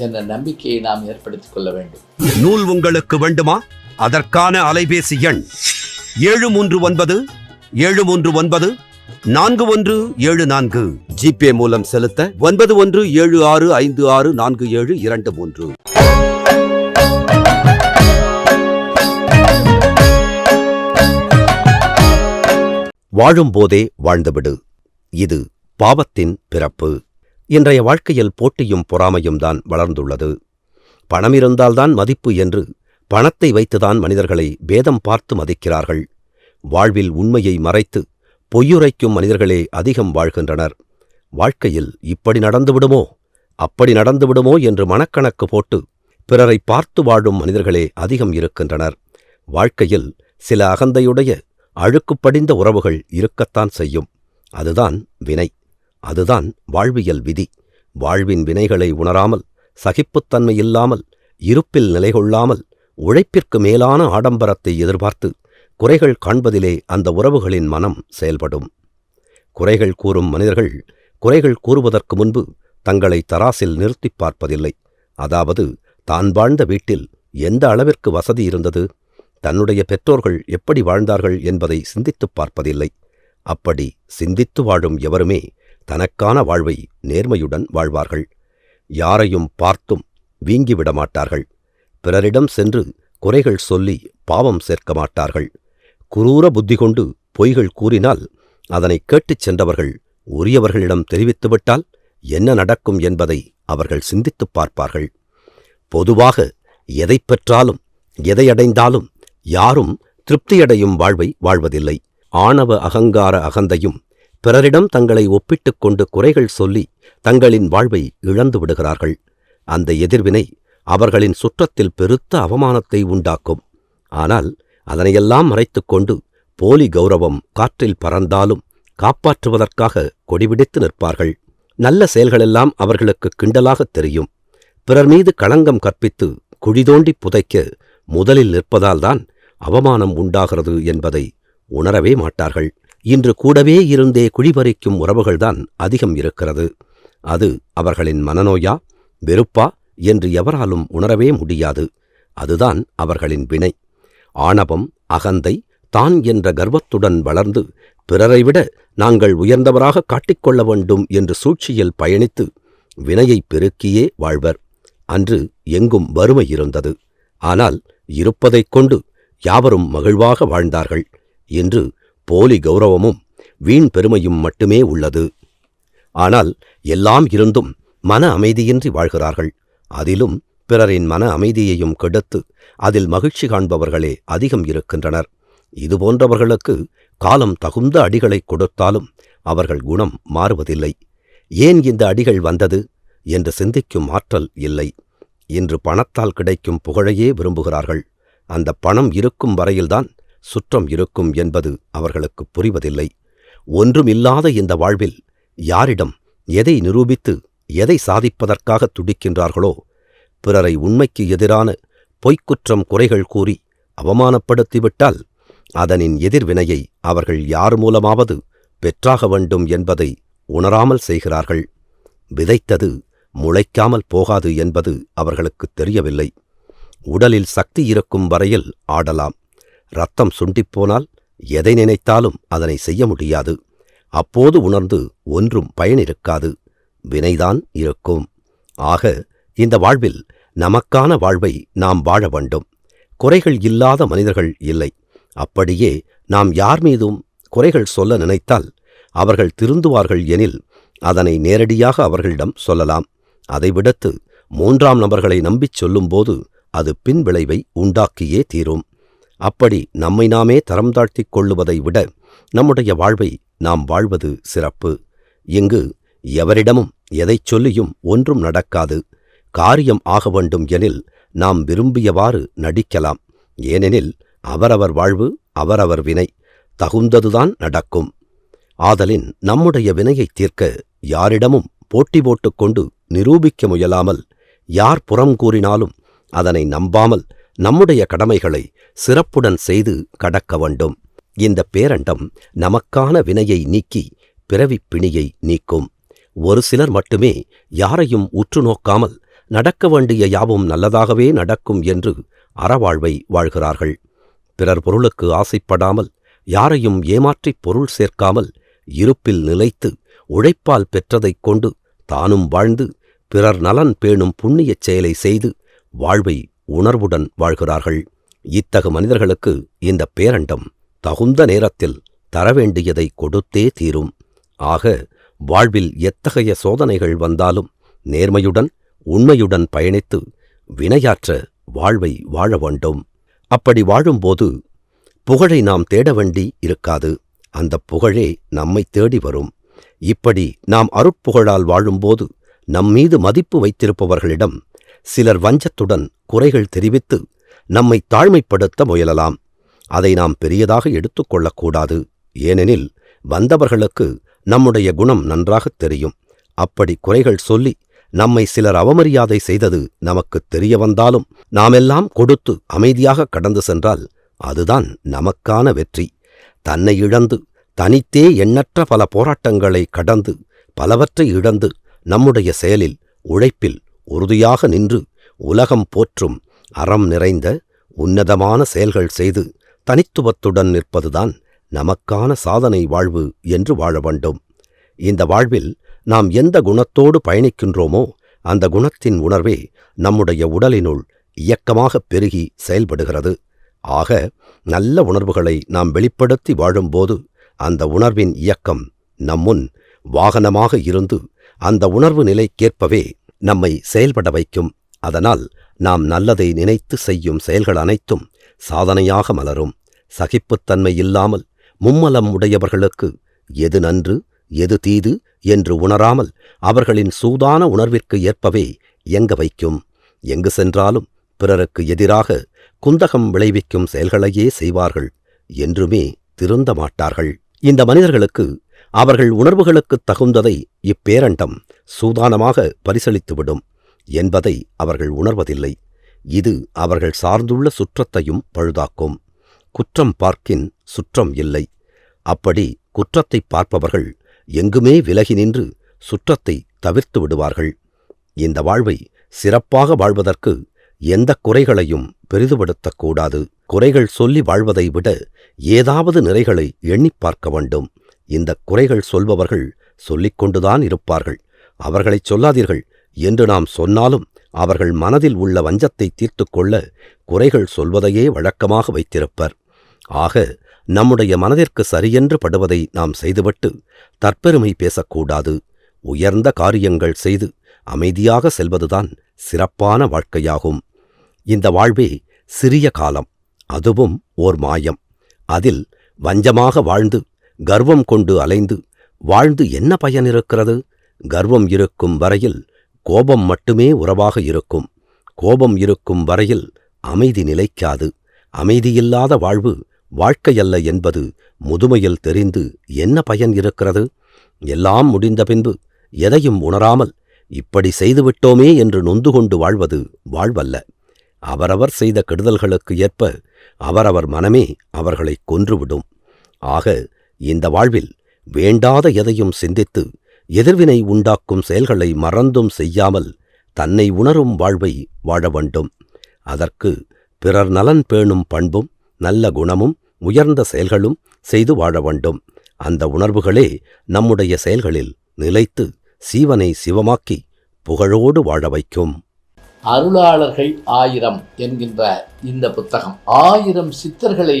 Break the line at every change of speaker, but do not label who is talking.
என்ற நம்பிக்கையை நாம் ஏற்படுத்திக் கொள்ள வேண்டும்.
நூல் உங்களுக்கு வேண்டுமா? அதற்கான அலைபேசி எண் ஏழு மூன்று ஒன்பது ஏழு மூன்று ஒன்பது நான்கு ஒன்று ஏழு நான்கு. ஜிபே மூலம் செலுத்த ஒன்பது ஒன்று ஏழு ஆறு ஐந்து ஆறு நான்கு ஏழு இரண்டு மூன்று. வாழும்போதே வாழ்ந்துவிடு. இது பாவத்தின் பிறப்பு. இன்றைய வாழ்க்கையில் போட்டியும் பொறாமையும் தான் வளர்ந்துள்ளது. பணம் இருந்தால்தான் மதிப்பு என்று பணத்தை வைத்துதான் மனிதர்களை பேதம் பார்த்து மதிக்கிறார்கள். வாழ்வில் உண்மையை மறைத்து பொய்யுரைக்கும் மனிதர்களே அதிகம் வாழ்கின்றனர். வாழ்க்கையில் இப்படி நடந்துவிடுமோ அப்படி நடந்துவிடுமோ என்று மனக்கணக்கு போட்டு பிறரை பார்த்து வாழும் மனிதர்களே அதிகம் இருக்கின்றனர். வாழ்க்கையில் சில அகந்தையுடைய அழுக்குப்படிந்த உறவுகள் இருக்கத்தான் செய்யும். அதுதான் வினை. அதுதான் வாழ்வியல் விதி. வாழ்வின் வினைகளை உணராமல் சகிப்புத்தன்மை இல்லாமல் இருப்பில் நிலைகொள்ளாமல் உழைப்பிற்கு மேலான ஆடம்பரத்தை எதிர்பார்த்து குறைகள் காண்பதிலே அந்த உறவுகளின் மனம் செயல்படும். குறைகள் கூறும் மனிதர்கள் குறைகள் கூறுவதற்கு முன்பு தங்களை தராசில் நிறுத்திப் பார்ப்பதில்லை. அதாவது தான் வாழ்ந்த வீட்டில் எந்த அளவிற்கு வசதி இருந்தது தன்னுடைய பெற்றோர்கள் எப்படி வாழ்ந்தார்கள் என்பதை சிந்தித்துப் பார்ப்பதில்லை. அப்படி சிந்தித்து வாழும் எவருமே தனக்கான வாழ்வை நேர்மையுடன் வாழ்வார்கள். யாரையும் பார்த்தும் வீங்கிவிட மாட்டார்கள் பிறரிடம் சென்று குறைகள் சொல்லி பாவம் சேர்க்க மாட்டார்கள். குரூர புத்தி கொண்டு பொய்கள் கூறினால் அதனை கேட்டுச் சென்றவர்கள் உரியவர்களிடம் தெரிவித்துவிட்டால் என்ன நடக்கும் என்பதை அவர்கள் சிந்தித்துப் பார்ப்பார்கள். பொதுவாக எதைப் பெற்றாலும் எதை அடைந்தாலும் யாரும் திருப்தியடையும் வாழ்வை வாழ்வதில்லை. ஆணவ அகங்கார அகந்தையும் பிறரிடம் தங்களை ஒப்பிட்டுக் கொண்டு குறைகள் சொல்லி தங்களின் வாழ்வை இழந்து விடுகிறார்கள். அந்த எதிர்வினை அவர்களின் சுற்றத்தில் பெருத்த அவமானத்தை உண்டாக்கும். ஆனால் அதனையெல்லாம் மறைத்துக்கொண்டு போலி கௌரவம் காற்றில் பறந்தாலும் காப்பாற்றுவதற்காக கொடிபிடித்து நிற்பார்கள். நல்ல செயல்களெல்லாம் அவர்களுக்கு கிண்டலாகத் தெரியும். பிறர் மீது களங்கம் கற்பித்து குழிதோண்டி புதைக்க முதலில் நிற்பதால்தான் அவமானம் உண்டாகிறது என்பதை உணரவே மாட்டார்கள். இன்று கூடவே இருந்தே குழிபறிக்கும் உறவுகள்தான் அதிகம் இருக்கிறது. அது அவர்களின் மனநோயா வெறுப்பா என்று எவராலும் உணரவே முடியாது. அதுதான் அவர்களின் வினை. ஆணவம் அகந்தை தான் என்ற கர்வத்துடன் வளர்ந்து பிறரை விட நாங்கள் உயர்ந்தவராக காட்டிக்கொள்ள வேண்டும் என்று சூழ்ச்சியில் பயணித்து வினையை பெருக்கியே வாழ்வர். அன்று எங்கும் வறுமை இருந்தது. ஆனால் இருப்பதைக் கொண்டு யாவரும் மகிழ்வாக வாழ்ந்தார்கள் இன்று போலி கௌரவமும் வீண் பெருமையும் மட்டுமே உள்ளது. ஆனால் எல்லாம் இருந்தும் மன அமைதியின்றி வாழ்கிறார்கள். அதிலும் பிறரின் மன அமைதியையும் கெடுத்து அதில் மகிழ்ச்சி காண்பவர்களே அதிகம் இருக்கின்றனர். இதுபோன்றவர்களுக்கு காலம் தகுந்த அடிகளை கொடுத்தாலும் அவர்கள் குணம் மாறுவதில்லை. ஏன் இந்த அடிகள் வந்தது? என்று சிந்திக்கும் ஆற்றல் இல்லை. இன்று பணத்தால் கிடைக்கும் புகழையே விரும்புகிறார்கள். அந்த பணம் இருக்கும் வரையில்தான் சுற்றம் இருக்கும் என்பது அவர்களுக்கு புரிவதில்லை. ஒன்றுமில்லாத இந்த வாழ்வில் யாரிடம் எதை நிரூபித்து எதை சாதிப்பதற்காக துடிக்கின்றார்களோ பிறரை உண்மைக்கு எதிரான பொய்க்குற்றம் குறைகள் கூறி அவமானப்படுத்திவிட்டால் அதனின் எதிர்வினையை அவர்கள் யார் மூலமாவது பெற்றாக வேண்டும் என்பதை உணராமல் செய்கிறார்கள். விதைத்தது முளைக்காமல் போகாது என்பது அவர்களுக்குத் தெரியவில்லை. உடலில் சக்தி இருக்கும் வரையில் ஆடலாம். ரத்தம் சுண்டிப்போனால் எதை நினைத்தாலும் அதனை செய்ய முடியாது. அப்போது உணர்ந்து ஒன்றும் பயனிருக்காது. வினைதான் இருக்கும். ஆக இந்த வாழ்வில் நமக்கான வாழ்வை நாம் வாழ வேண்டும். குறைகள் இல்லாத மனிதர்கள் இல்லை. அப்படியே நாம் யார் மீதும் குறைகள் சொல்ல நினைத்தால் அவர்கள் திருந்துவார்கள் எனில் அதனை நேரடியாக அவர்களிடம் சொல்லலாம். அதை விடுத்து மூன்றாம் நபர்களை நம்பிச் சொல்லும்போது அது பின் விளைவை உண்டாக்கியே தீரும். அப்படி நம்மை நாமே தரம் தாழ்த்திக் கொள்ளுவதை விட நம்முடைய வாழ்வை நாம் வாழ்வது சிறப்பு. இங்கு எவரிடமும் எதைச் சொல்லியும் ஒன்றும் நடக்காது. காரியம் ஆக வேண்டும் எனில் நாம் விரும்பியவாறு நடிக்கலாம். ஏனெனில் அவரவர் வாழ்வு அவரவர் வினை தகுந்ததுதான் நடக்கும். ஆதலின் நம்முடைய வினையைத் தீர்க்க யாரிடமும் போட்டி போட்டுக்கொண்டு நிரூபிக்க முயலாமல் யார் புறம் கூறினாலும் அதனை நம்பாமல் நம்முடைய கடமைகளை சிறப்புடன் செய்து கடக்க வேண்டும். இந்த பேரண்டம் நமக்கான வினையை நீக்கி பிறவிப் பிணியை நீக்கும். ஒரு சிலர் மட்டுமே யாரையும் உற்று நோக்காமல் நடக்க வேண்டிய யாவும் நல்லதாகவே நடக்கும் என்று அறவாழ்வை வாழ்கிறார்கள். பிறர் பொருளுக்கு ஆசைப்படாமல் யாரையும் ஏமாற்றிப் பொருள் சேர்க்காமல் இருப்பில் நிலைத்து உழைப்பால் பெற்றதைக் கொண்டு தானும் வாழ்ந்து பிறர் நலன் பேணும் புண்ணியச் செயலை செய்து வாழ்வை உணர்வுடன் வாழ்கிறார்கள். இத்தகு மனிதர்களுக்கு இந்த பேரண்டம் தகுந்த நேரத்தில் தரவேண்டியதை கொடுத்தே தீரும். ஆக வாழ்வில் எத்தகைய சோதனைகள் வந்தாலும் நேர்மையுடன் உண்மையுடன் பயணித்து வினையாற்ற வாழ்வை வாழ வேண்டும். அப்படி வாழும்போது புகழை நாம் தேட வேண்டி இருக்காது. அந்தப் புகழே நம்மை தேடி வரும். இப்படி நாம் அருட்புகழால் வாழும்போது நம்மீது மதிப்பு வைத்திருப்பவர்களிடம் சிலர் வஞ்சத்துடன் குறைகள் தெரிவித்து நம்மை தாழ்மைப்படுத்த முயலலாம். அதை நாம் பெரியதாக எடுத்துக்கொள்ளக்கூடாது. ஏனெனில் வந்தவர்களுக்கு நம்முடைய குணம் நன்றாகத் தெரியும். அப்படி குறைகள் சொல்லி நம்மை சிலர் அவமரியாதை செய்தது நமக்குத் தெரிய வந்தாலும் நாமெல்லாம் கொடுத்து அமைதியாக கடந்து சென்றால் அதுதான் நமக்கான வெற்றி. தன்னை இழந்து தனித்தே எண்ணற்ற பல போராட்டங்களை கடந்து பலவற்றை இழந்து நம்முடைய செயலில் உழைப்பில் உறுதியாக நின்று உலகம் போற்றும் அறம் நிறைந்த உன்னதமான செயல்கள் செய்து தனித்துவத்துடன் நிற்பதுதான் நமக்கான சாதனை வாழ்வு என்று வாழ வேண்டும். இந்த வாழ்வில் நாம் எந்த குணத்தோடு பயணிக்கின்றோமோ அந்த குணத்தின் உணர்வே நம்முடைய உடலினுள் இயக்கமாகப் பெருகி செயல்படுகிறது. ஆக நல்ல உணர்வுகளை நாம் வெளிப்படுத்தி வாழும்போது அந்த உணர்வின் இயக்கம் நம்முன் வாகனமாக இருந்து அந்த உணர்வு நிலைக்கேற்பவே நம்மை செயல்பட வைக்கும். அதனால் நாம் நல்லதை நினைத்து செய்யும் செயல்கள் அனைத்தும் சாதனையாக மலரும். சகிப்புத்தன்மை இல்லாமல் மும்மலம் உடையவர்களுக்கு எது நன்று எது தீது என்று உணராமல் அவர்களின் சூதான உணர்விற்கு ஏற்பவே இயங்க வைக்கும். எங்கு சென்றாலும் பிறருக்கு எதிராக குந்தகம் விளைவிக்கும் செயல்களையே செய்வார்கள். என்றுமே திருந்த மாட்டார்கள். இந்த மனிதர்களுக்கு அவர்கள் உணர்வுகளுக்குத் தகுந்ததை இப்பேரண்டம் சூதானமாக பரிசளித்துவிடும் என்பதை அவர்கள் உணர்வதில்லை. இது அவர்கள் சார்ந்துள்ள சுற்றத்தையும் பழுதாக்கும். குற்றம் பார்க்கின் சுற்றம் இல்லை. அப்படி குற்றத்தைப் பார்ப்பவர்கள் எங்குமே விலகி நின்று சுற்றத்தை தவிர்த்து விடுவார்கள். இந்த வாழ்வை சிறப்பாக வாழ்வதற்கு எந்த குறைகளையும் பெரிதுபடுத்தக்கூடாது குறைகள் சொல்லி வாழ்வதை விட ஏதாவது நிறைகளை எண்ணிப் பார்க்க வேண்டும். இந்த குறைகள் சொல்பவர்கள் சொல்லிக் கொண்டுதான் இருப்பார்கள். அவர்களைச் சொல்லாதீர்கள். என்று நாம் சொன்னாலும் அவர்கள் மனதில் உள்ள வஞ்சத்தை தீர்த்துக் கொள்ள குறைகள் சொல்வதையே வழக்கமாக வைத்திருப்பர். ஆக நம்முடைய மனதிற்கு சரியென்று படுவதை நாம் செய்துவிட்டு தற்பெருமை பேசக்கூடாது. உயர்ந்த காரியங்கள் செய்து அமைதியாக செல்வதுதான் சிறப்பான வாழ்க்கையாகும். இந்த வாழ்வே சிறிய காலம் அதுவும் ஓர் மாயம். அதில் வஞ்சமாக வாழ்ந்து கர்வம் கொண்டு அலைந்து வாழ்ந்து என்ன பயன் இருக்கிறது? கர்வம் இருக்கும் வரையில் கோபம் மட்டுமே உறவாக இருக்கும். கோபம் இருக்கும் வரையில் அமைதி நிலைக்காது. அமைதியில்லாத வாழ்வு வாழ்க்கையல்ல என்பது முதுமையில் தெரிந்து என்ன பயன் இருக்கிறது? எல்லாம் முடிந்த பின்பு எதையும் உணராமல் இப்படி செய்துவிட்டோமே என்று நொந்து கொண்டு வாழ்வது வாழ்வல்ல. அவரவர் செய்த கெடுதல்களுக்கு ஏற்ப அவரவர் மனமே அவர்களை கொன்றுவிடும். ஆக இந்த வாழ்வில் வேண்டாத எதையும் சிந்தித்து எதிர்வினை உண்டாக்கும் செயல்களை மறந்தும் செய்யாமல் தன்னை உணரும் வாழ்வை வாழ வேண்டும். அதற்கு பிறர் நலன் பேணும் பண்பும் நல்ல குணமும் உயர்ந்த செயல்களும் செய்து வாழ வேண்டும். அந்த உணர்வுகளே நம்முடைய செயல்களில் நிலைத்து சீவனை சிவமாக்கி புகழோடு வாழ வைக்கும்.
அருளாளர்கள் ஆயிரம் என்கின்ற இந்த புத்தகம் ஆயிரம் சித்தர்களை